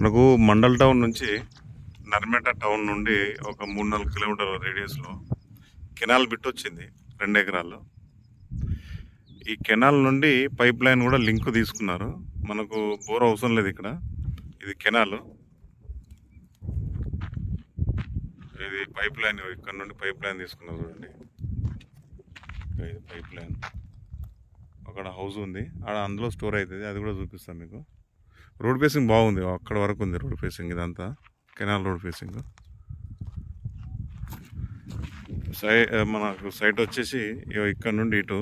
మనకు మండల్ టౌన్ నుంచి నర్మేట టౌన్ నుండి ఒక మూడు నాలుగు కిలోమీటర్ల రేడియస్లో కెనాల్ బిట్ వచ్చింది రెండు ఎకరాల్లో. ఈ కెనాల్ నుండి పైప్ లైన్ కూడా లింక్ తీసుకున్నారు. మనకు బోర్ అవసరం లేదు ఇక్కడ. ఇది కెనాల్. ఇది పైప్ లైన్ ఇక్కడ నుండి పైప్ లైన్ తీసుకున్నారు చూడండి. ఇది పైప్ లైన్. అక్కడ హౌస్ ఉంది. ఆడ అందులో స్టోర్ అవుతుంది. అది కూడా చూపిస్తాను మీకు. రోడ్ ఫేసింగ్ బాగుంది. అక్కడ వరకు ఉంది రోడ్ ఫేసింగ్ ఇదంతా. Canal road facing. సై మనకు సైట్ వచ్చేసి ఇగో ఇక్కడ నుండి ఇటు.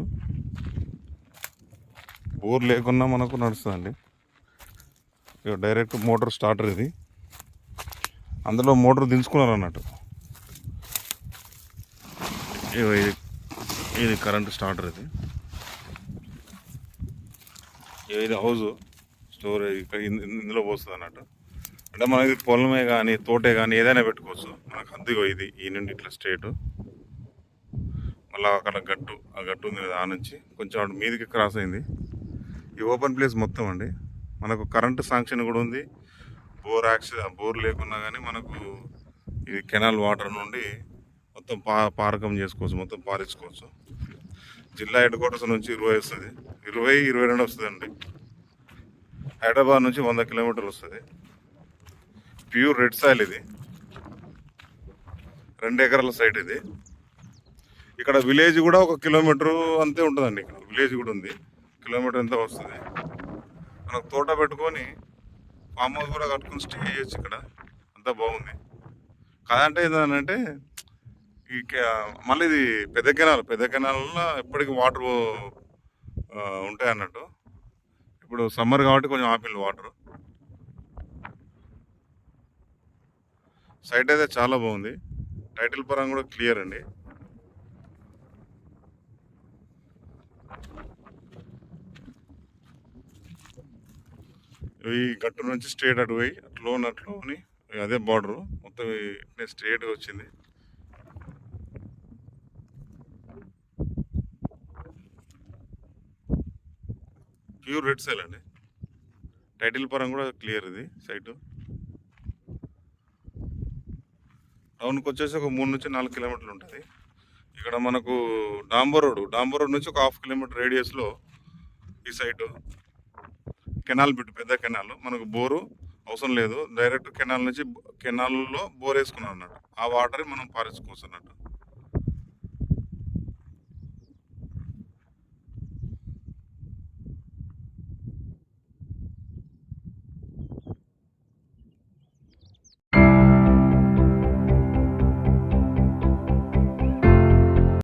బోర్ లేకున్నా మనకు నడుస్తుందండి. డైరెక్ట్ మోటార్ స్టార్టర్ ఇది. అందులో మోటార్ దించుకున్నారు అన్నట్టు ఇగో ఇది ఇది కరెంట్ స్టార్టర్ ఇది. ఇది హౌస్ స్టోరేజ్ ఇందులో పోస్తుంది అన్నట్టు. అంటే మనకి పొలమే కానీ తోటే కానీ ఏదైనా పెట్టుకోవచ్చు. మనకు అందిగో ఇది ఈ నుండి ఇట్లా స్ట్రేట్ మళ్ళీ అక్కడ గట్టు ఆ గట్టు ఉంది కదా ఆ నుంచి. కొంచెం అటు మీదకి క్రాస్ అయింది. ఈ ఓపెన్ ప్లేస్ మొత్తం అండి. మనకు కరెంటు శాంక్షన్ కూడా ఉంది. బోర్ యాక్సి బోర్ లేకున్నా కానీ మనకు ఇది కెనాల్ వాటర్ నుండి మొత్తం పా పారకం చేసుకోవచ్చు మొత్తం పారించుకోవచ్చు జిల్లా హెడ్ క్వార్టర్స్ నుంచి ఇరవై వస్తుంది. ఇరవై ఇరవై రెండు వస్తుంది అండి హైదరాబాద్ నుంచి వంద కిలోమీటర్లు వస్తుంది. ప్యూర్ రెడ్ సాయిల్ ఇది. రెండు ఎకరాల సైట్ ఇది. ఇక్కడ విలేజ్ కూడా ఒక కిలోమీటరు అంతే ఉంటుందండి ఇక్కడ. విలేజ్ కూడా ఉంది. కిలోమీటర్ ఎంత వస్తుంది. మనకు తోట పెట్టుకొని ఫామ్ హౌస్ కూడా కట్టుకొని స్టే చేయొచ్చు ఇక్కడ. అంతా బాగుంది. కాదంటే ఏంటంటే ఈ కె- మళ్ళీ ఇది పెద్ద కెనాల్ పెద్ద కెనాల్లో ఎప్పటికీ వాటర్ ఉంటాయి అన్నట్టు ఇప్పుడు సమ్మర్ కాబట్టి కొంచెం ఆపిల్ వాటర్ సైట్ అయితే చాలా బాగుంది. టైటిల్ పరంగా కూడా క్లియర్ అండి. ఈ గట్టు నుంచి స్ట్రేట్ అటు పోయి అట్లో అట్లో అని అదే బార్డర్ మొత్తం ఇట్నే స్ట్రేట్గా వచ్చింది. ప్యూర్ రెడ్ సైల్ అండి. టైటిల్ పరం కూడా క్లియర్ ఇది సైటు. టౌన్కి వచ్చేసి ఒక మూడు నుంచి నాలుగు కిలోమీటర్లు ఉంటుంది. ఇక్కడ మనకు డాంబర్ రోడ్ డాంబర్ రోడ్ నుంచి ఒక హాఫ్ కిలోమీటర్ రేడియస్లో ఈ సైటు. కెనాల్ బిట్ పెద్ద కెనాల్. మనకు బోరు అవసరం లేదు. డైరెక్ట్ కెనాల్ నుంచి కెనాల్లో బోర్ వేసుకున్నాం అన్నట్టు. ఆ వాటర్ మనం పారించుకోవచ్చు అన్నట్టు.